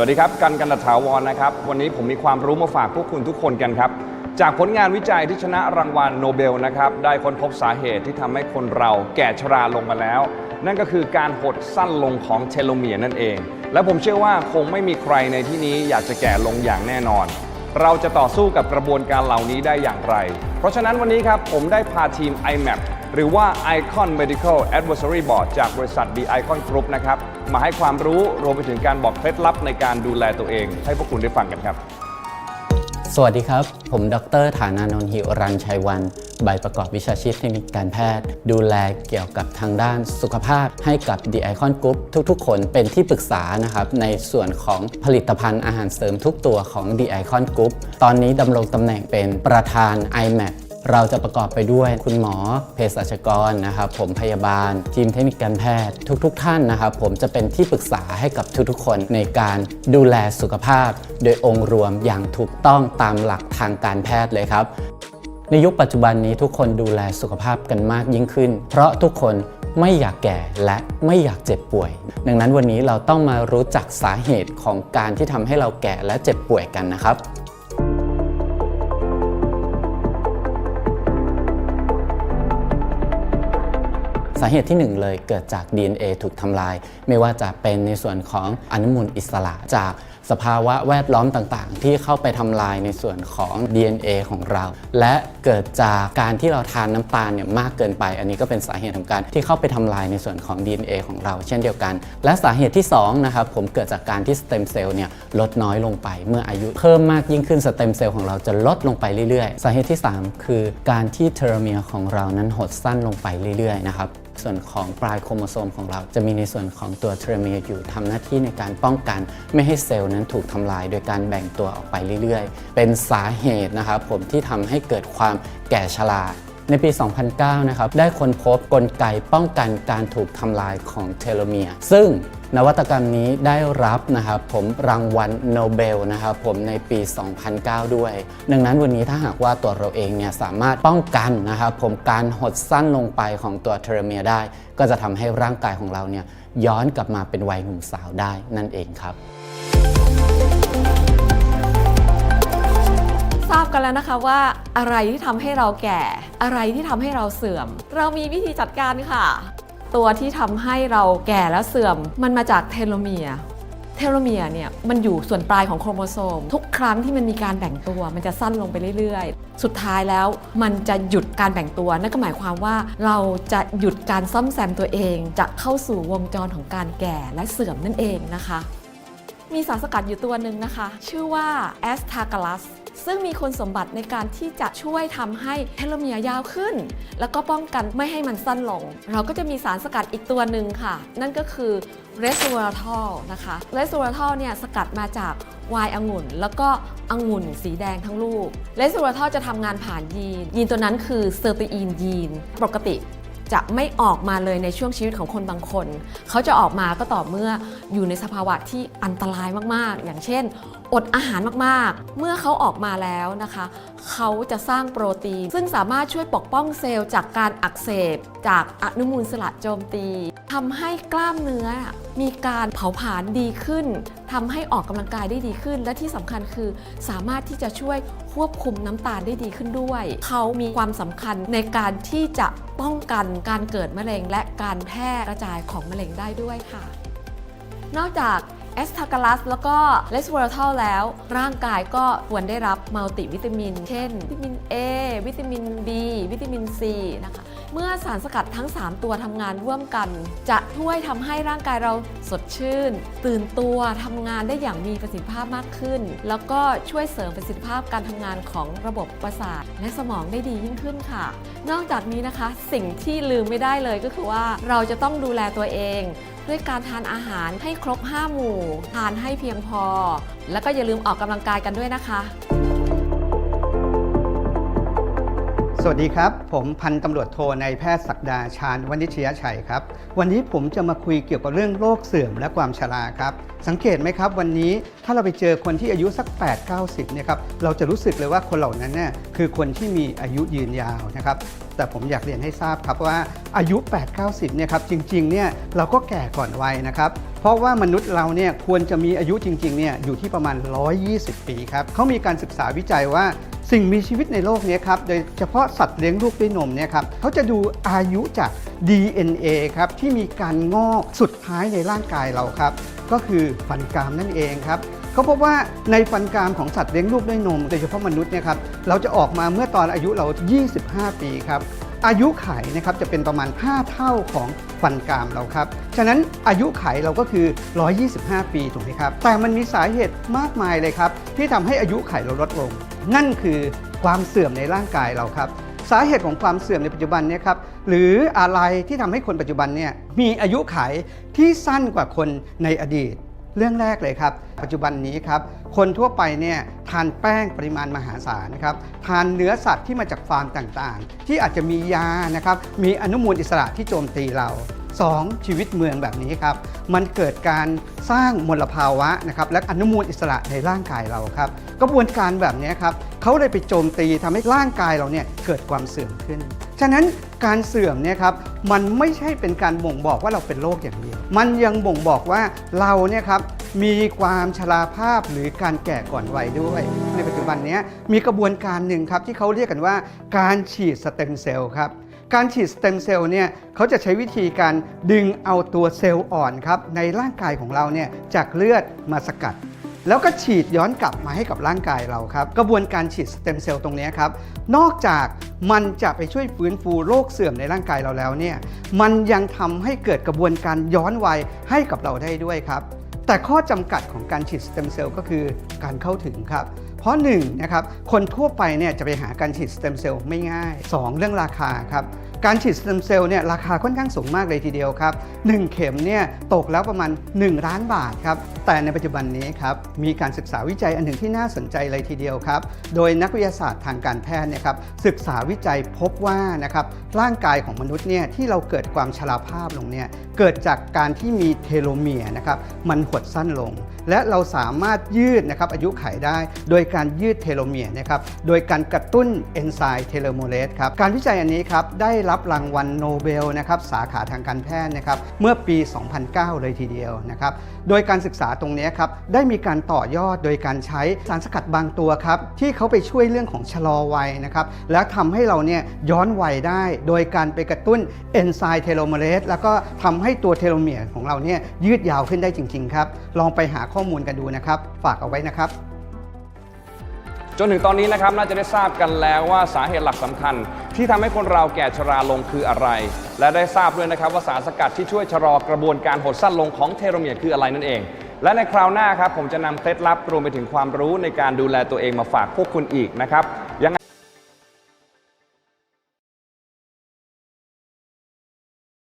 วัสดีครับ กันกันตถาวรนะครับ วันนี้ผมมีความรู้มาฝากพวกคุณทุกคนกันครับ จากผลงานวิจัยที่ชนะรางวัลโนเบลนะครับ ได้ค้นพบสาเหตุที่ทำให้คนเราแก่ชราลงมาแล้ว นั่นก็คือการหดสั้นลงของเทโลเมียร์นั่นเอง และผมเชื่อว่าคงไม่มีใครในที่นี้อยากจะแก่ลงอย่างแน่นอน เราจะต่อสู้กับกระบวนการเหล่านี้ได้อย่างไร เพราะฉะนั้นวันนี้ครับผมได้พาทีม IMAP หรือว่า Icon Medical Advisory Board จากบริษัท The Icon Group นะครับ มาให้ความรู้รวมไปถึงการบอกเคล็ดลับในการดูแลตัวเอง ให้พวกคุณได้ฟังกันครับ สวัสดีครับ ผมดรฐานานนท์หิรันชัยวัน ใบประกอบวิชาชีพเทคนิคการแพทย์ ดูแลเกี่ยวกับทางด้านสุขภาพให้กับ The Icon Group ทุกๆ คนเป็นที่ปรึกษานะครับ ในส่วนของผลิตภัณฑ์อาหารเสริมทุกตัวของ The Icon Group ตอนนี้ดำรงตำแหน่งเป็นประธาน IMAP เราจะประกอบไปด้วยคุณหมอเภสัชกรนะครับผมพยาบาล ทีมเทคนิคการแพทย์ ทุกๆทท่านนะครับ ผมจะเป็นที่ปรึกษาให้กับทุกๆ คนในการดูแลสุขภาพ โดยองค์รวมอย่างถูกต้องตามหลักทางการแพทย์เลยครับในยุคปัจจุบันนี้ทุกคนดูแลสุขภาพกันมากยิ่งขึ้น เพราะทุกคนไม่อยากแก่และไม่อยากเจ็บป่วย ดังนั้นวันนี้เราต้องมารู้จักสาเหตุของการที่ทำให้เราแก่และเจ็บป่วยกันนะครับ สาเหตุที่หนึ่งเลยเกิดจาก DNA ถูกทำลาย ไม่ว่าจะเป็นในส่วนของอนุมูลอิสระจากสภาวะแวดล้อมต่างๆ ที่เข้าไปทำลายในส่วนของ DNA ของเรา และเกิดจากการที่เราทานน้ำตาลเนี่ยมากเกินไป อันนี้ก็เป็นสาเหตุของการที่เข้าไปทำลายในส่วนของ DNA ของเรา เช่นเดียวกัน และสาเหตุที่2นะครับผมเกิดจากการที่สเต็มเซลล์เนี่ยลดน้อยลงไปเมื่ออายุเพิ่มมากยิ่งขึ้นสเต็มเซลล์ของเราจะลดลงไปเรื่อยๆ สาเหตุที่ 3 คือการที่เทโลเมียร์ของเรานั้นหดสั้นลงไปเรื่อยๆนะครับ ส่วนของปลายโครโมโซมของเรา จะมีในส่วนของตัวเทโลเมียร์อยู่ทำหน้าที่ในการป้องกันไม่ให้เซลล์นั้นถูกทำลาย โดยการแบ่งตัวออกไปเรื่อยๆ เป็นสาเหตุนะครับผมที่ทำให้เกิดความแก่ชราในปี 2009 นะครับ ได้ค้นพบกลไกป้องกันการถูกทำลายของเทโลเมียร์ ซึ่ง นวัตกรรมนี้ได้รับนะครับผมรางวัลโนเบลนะครับผมในปี 2009 ด้วย ดังนั้นวันนี้ถ้าหากว่าตัวเราเองเนี่ยสามารถป้องกันนะครับผมการหดสั้นลงไปของตัวเทโลเมียได้ ก็จะทำให้ร่างกายของเราเนี่ยย้อนกลับมาเป็นวัยหนุ่มสาวได้นั่นเองครับทราบกันแล้วนะคะว่าอะไรที่ทำให้เราแก่ อะไรที่ทำให้เราเสื่อม เรามีวิธีจัดการค่ะ ตัวที่ทำให้เราแก่และเสื่อม มันมาจากเทโลเมียเทโลเมียเนี่ยมันอยู่ส่วนปลายของโครโมโซม ทุกครั้งที่มันมีการแบ่งตัว มันจะสั้นลงไปเรื่อยๆ สุดท้ายแล้วมันจะหยุดการแบ่งตัว นั่นก็หมายความว่าเราจะหยุดการซ่อมแซมตัวเอง จะเข้าสู่วงจรของการแก่และเสื่อมนั่นเองนะคะ มีสารสกัดอยู่ตัวหนึ่งนะคะ ชื่อว่าแอสทากลัส ซึ่งมีคุณสมบัติในการที่จะช่วยทำให้เทโลเมียร์ยาวขึ้น แล้วก็ป้องกันไม่ให้มันสั้นลง เราก็จะมีสารสกัดอีกตัวหนึ่งค่ะ นั่นก็คือเรส v e r a t o l นะคะเรส v e r a t o l เนี่ยสกัดมาจากวน์องุ่น แล้วก็องุ่นสีแดงทั้งลูกเรส v e r a t o l จะทำงานผ่านยีน ยีนตัวนั้นคือเซอร์ตีอีนยีน ปกติ จะไม่ออกมาเลยในช่วงชีวิตของคนบางคน เขาจะออกมาก็ต่อเมื่ออยู่ในสภาวะที่อันตรายมากๆ อย่างเช่น อดอาหารมากๆ เมื่อเขาออกมาแล้วนะคะ เขาจะสร้างโปรตีน ซึ่งสามารถช่วยปกป้องเซลล์จากการอักเสบ จากอนุมูลสระโจมตีทำให้กล้ามเนื้อมีการเผาผลาญดีขึ้นทำให้ออกกำลังกายได้ดีขึ้น และที่สำคัญคือสามารถที่จะช่วย ควบคุมน้ำตาลได้ดีขึ้นด้วย เขามีความสำคัญในการที่จะป้องกันการเกิดมะเร็งและการแพร่กระจายของมะเร็งได้ด้วยค่ะ นอกจาก อสทากลัสแล้วก็เลสเวอร์ทัลแล้ว ร่างกายก็ควรได้รับมัลติวิตามิน เช่น วิตามิน A วิตามิน B วิตามิน C นะคะเมื่อสารสกัดทั้ง 3 ตัวทำงานร่วมกัน จะช่วยทำให้ร่างกายเราสดชื่น ตื่นตัวทำงานได้อย่างมีประสิทธิภาพมากขึ้น แล้วก็ช่วยเสริมประสิทธิภาพการทำงานของระบบประสาท และสมองได้ดียิ่งขึ้นค่ะ นอกจากนี้นะคะ สิ่งที่ลืมไม่ได้เลยก็คือว่าเราจะต้องดูแลตัวเอง ด้วยการทานอาหารให้ครบ 5 หมู่ ทานให้เพียงพอ แล้วก็อย่าลืมออกกำลังกายกันด้วยนะคะ วัสดีครับ ผมพันตำรวจโทนายแพทย์ศักดาชาญวณิชยชัยครับ วันนี้ผมจะมาคุยเกี่ยวกับเรื่องโรคเสื่อมและความชราครับ สังเกตไหมครับ วันนี้ถ้าเราไปเจอคนที่อายุสัก 8 9 0เนี่ยครับเราจะรู้สึกเลยว่าคนเหล่านั้นเนี่ยคือคนที่มีอายุยืนยาวนะครับแต่ผมอยากเรียนให้ทราบครับว่าอายุ 8 9 0เนี่ยครับจริงๆเนี่ยเราก็แก่ก่อนวัยนะครับเพราะว่ามนุษย์เราเนี่ยควรจะมีอายุจริงๆเนี่ยอยู่ที่ประมาณ 120 ปีครับเขามีการศึกษาวิจัยว่า สิ่งมีชีวิตในโลกนี้ครับโดยเฉพาะสัตว์เลี้ยงลูกด้วยนมเนี่ยครับเขาจะดูอายุจาก DNA ครับที่มีการงอกสุดท้ายในร่างกายเราครับ ก็คือฟันกรามนั่นเองครับเขาพบว่าในฟันกรามของสัตว์เลี้ยงลูกด้วยนมโดยเฉพาะมนุษย์เนี่ยครับเราจะออกมาเมื่อตอนอายุเรา 25 ปีครับอายุไขนะครับจะเป็นประมาณ 5 เท่าของฟันกรามเราครับ ฉะนั้นอายุไขเราก็คือ 125 ปีถูกไหมครับ แต่มันมีสาเหตุมากมายเลยครับ ที่ทำให้อายุไขเราลดลง นั่นคือความเสื่อมในร่างกายเราครับ สาเหตุของความเสื่อมในปัจจุบันเนี่ยครับหรืออะไรที่ทำให้คนปัจจุบันเนี่ยมีอายุไขที่สั้นกว่าคนในอดีต เรื่องแรกเลยครับ ปัจจุบันนี้ครับคนทั่วไปเนี่ยทานแป้งปริมาณมหาศาลนะครับทานเนื้อสัตว์ที่มาจากฟาร์มต่างๆ ที่อาจจะมียานะครับมีอนุมูลอิสระที่โจมตีเรา 2. ชีวิตเมืองแบบนี้ครับ มันเกิดการสร้างมลภาวะนะครับและอนุมูลอิสระในร่างกายเราครับกระบวนการแบบนี้ครับเขาเลยไปโจมตีทำให้ร่างกายเราเนี่ยเกิดความเสื่อมขึ้น ฉะนั้นการเสื่อมเนี่ยครับมันไม่ใช่เป็นการบ่งบอกว่าเราเป็นโรคอย่างเดียว มันยังบ่งบอกว่าเราเนี่ยครับมีความชราภาพหรือการแก่ก่อนวัยด้วย ในปัจจุบันนี้มีกระบวนการหนึ่งครับที่เขาเรียกกันว่าการฉีดสเต็มเซลล์ครับ การฉีดสเต็มเซลล์เนี่ยเขาจะใช้วิธีการดึงเอาตัวเซลล์อ่อนครับในร่างกายของเราเนี่ยจากเลือดมาสกัด แล้วก็ฉีดย้อนกลับมาให้กับร่างกายเราครับ กระบวนการฉีดสเต็มเซลล์ตรงนี้ครับนอกจากมันจะไปช่วยฟื้นฟูโรคเสื่อมในร่างกายเราแล้วเนี่ยมันยังทำให้เกิดกระบวนการย้อนวัยให้กับเราได้ด้วยครับแต่ข้อจำกัดของการฉีดสเต็มเซลล์ก็คือการเข้าถึงครับ ราะ1นงนะครับคนทั่วไปเนี่ยจะไปหาการฉีดสเต็มเซลล์ไม่ง่าย 2 เรื่องราคาครับการฉีดสเต็มเซลล์เนี่ยราคาค่อนข้างสูงมากเลยทีเดียวครับ 1 เข็มเนี่ยตกแล้วประมาณ 1 ล้านบาทครับ แต่ในปัจจุบันนี้ครับมีการศึกษาวิจัยอันหนึ่งที่น่าสนใจเลยทีเดียวครับ โดยนักวิทยาศาสตร์ทางการแพทย์เนี่ยครับศึกษาวิจัยพบว่านะครับร่างกายของมนุษย์เนี่ยที่เราเกิดความชราภาพลงเนี่ยเกิดจากการที่มีเทโลเมียร์นะครับมันหดสั้นลง และเราสามารถยืดนะครับอายุไขได้ โดยการยืดเทโลเมียร์นะครับโดยการกระตุ้นเอนไซม์เทโลโมเลสครับการวิจัยอันนี้ครับได้รับรางวัลโนเบลนะครับสาขาทางการแพทย์นะครับเมื่อปี 2009 เลยทีเดียวนะครับโดยการศึกษาตรงนี้ครับได้มีการต่อยอดโดยการใช้สารสกัดบางตัวครับที่เขาไปช่วยเรื่องของชะลอวัยนะครับแล้วทำให้เราเนี่ยย้อนวัยได้ โดยการไปกระตุ้นเอนไซม์เทโลโมเลสแล้วก็ทำให้ตัวเทโลเมียร์ของเราเนี่ยยืดยาวขึ้นได้จริงๆครับลองไปหาข้อมูลกันดูนะครับ ฝากเอาไว้นะครับ จนถึงตอนนี้นะครับน่าจะได้ทราบกันแล้วว่าสาเหตุหลักสำคัญ ที่ทำให้คนเราแก่ชราลงคืออะไร และได้ทราบด้วยนะครับว่าสารสกัดที่ช่วยชะลอกระบวนการหดสั้นลงของเทโลเมียร์คืออะไรนั่นเอง และในคราวหน้าครับผมจะนำเคล็ดลับรวมไปถึงความรู้ในการดูแลตัวเองมาฝากพวกคุณอีกนะครับยัง